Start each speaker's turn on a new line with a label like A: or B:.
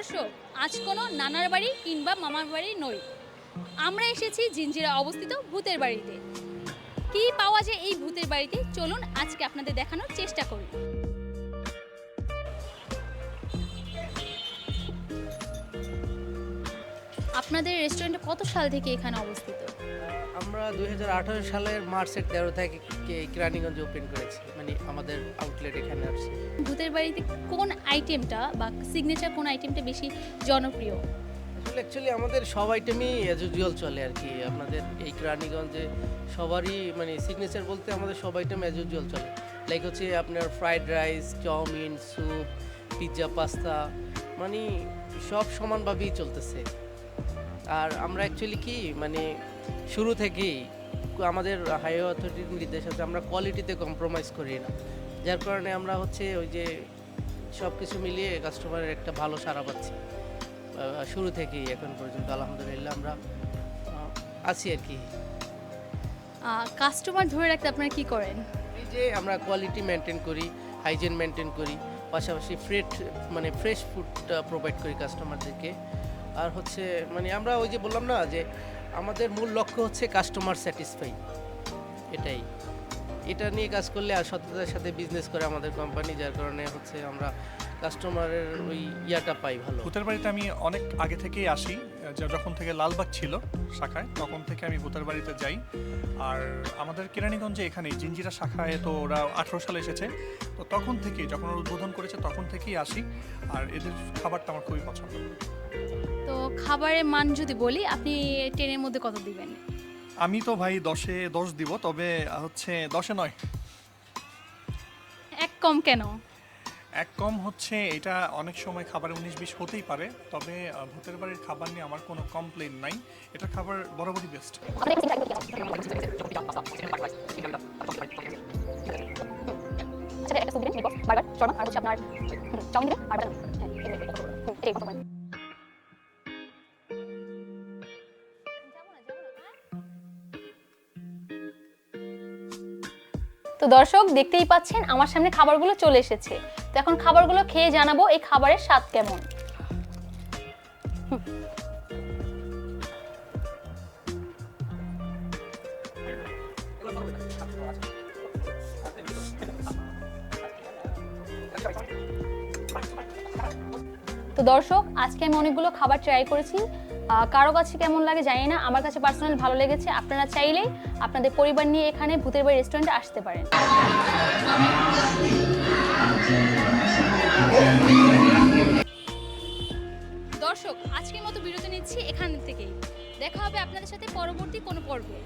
A: দর্শক, আজ কোনো নানার বাড়ি কিংবা মামার বাড়ি নই আমরা এসেছি জিঞ্জিরা অবস্থিত ভূতের বাড়িতে। কি পাওয়া যায় এই ভূতের বাড়িতে? চলুন আজকে আপনাদের দেখানোর চেষ্টা করি। আপনাদের রেস্টুরেন্ট কত সাল থেকে এখানে অবস্থিত?
B: আমরা দু হাজার আঠেরো সালের মার্চের তেরো থেকে কেরানীগঞ্জ ওপেন করেছি মানে আমাদের আউটলেট এখানে আসছে।
A: ভূতের বাড়িতে কোন আইটেমটা বা সিগনেচার কোন আইটেমটা বেশি জনপ্রিয়?
B: আসলে অ্যাকচুয়ালি আমাদের সব আইটেমই অ্যাজ ইউজুয়াল চলে আর কি। আপনাদের এই কেরানীগঞ্জে সবারই মানে সিগনেচার বলতে আমাদের সব আইটেম অ্যাজ ইউজুয়াল চলে। লাইক হচ্ছে আপনার fried rice chowmein soup pizza pasta মানে সব সমানভাবেই চলতেছে। আর আমরা অ্যাকচুয়ালি কি মানে শুরু থেকেই আমাদের হাইওয়ে অথরিটির নির্দেশ আছে আমরা কোয়ালিটিতে কম্প্রোমাইজ করি না। যার কারণে আমরা হচ্ছে ওই যে সব কিছু মিলিয়ে কাস্টমারের একটা ভালো সাড়া পাচ্ছি। শুরু থেকেই এখন পর্যন্ত আলহামদুলিল্লাহ আমরা আছি আর কি।
A: কাস্টমার ধরে রাখতে আপনারা কি করেন?
B: এই যে আমরা কোয়ালিটি মেনটেন করি হাইজিন মেনটেন করি পাশাপাশি ফ্রেট মানে ফ্রেশ ফুডটা প্রোভাইড করি কাস্টমারদেরকে আর হচ্ছে মানে আমরা ওই যে বললাম না যে আমাদের মূল লক্ষ্য হচ্ছে কাস্টমার স্যাটিসফাই এটাই। এটা নিয়ে কাজ করলে আর সততার সাথে বিজনেস করে আমাদের কোম্পানি যার কারণে হচ্ছে আমরা কাস্টমারের ওই ইয়াটা পাই ভালো।
C: ভূতের বাড়িতে আমি অনেক আগে থেকেই আসি যখন থেকে লালবাগ ছিল শাখায় তখন থেকে আমি ভূতের বাড়িতে যাই। আর আমাদের কেরানীগঞ্জে এখানে জিঞ্জিরা শাখায় তো ওরা আঠেরো সালে এসেছে। তো তখন থেকে যখন ওরা উদ্বোধন করেছে তখন থেকেই আসি। আর এদের খাবারটা আমার খুবই পছন্দ।
A: তো খাবারের মান যদি বলি আপনি টেনের মধ্যে কত দিবেন?
C: আমি তো ভাই দশে দশ দিব তবে হচ্ছে দশে নয়।
A: এক কম কেন?
C: এক কম হচ্ছে এটা অনেক সময় খাবারে উনিশ বিশ হতেই পারে তবে ভূতের বাড়ির খাবার নিয়ে আমার কোনো কমপ্লেন নাই এটা খাবার বরাবরই বেস্ট
D: আচ্ছা আর হচ্ছে আপনার চাউমিন আর তো দর্শক, দেখতেই পাচ্ছেন আমার সামনে খাবারগুলো চলে এসেছে। তো এখন খাবারগুলো খেয়ে জানাব এই খাবারের স্বাদ কেমন। তো দর্শক, আজকে আমি অনেকগুলো খাবার ট্রাই করেছি। কারও কাছে কেমন লাগে জানি না। আমার কাছে পার্সোনাল ভালো লেগেছে। আপনারা চাইলেই আপনাদের পরিবার নিয়ে এখানে ভূতের বাড়ি রেস্টুরেন্টে আসতে পারেন।
A: দর্শক, আজকের মতো বিরতি নিচ্ছি এখান থেকেই। দেখা হবে আপনাদের সাথে পরবর্তী কোনো পর্বে।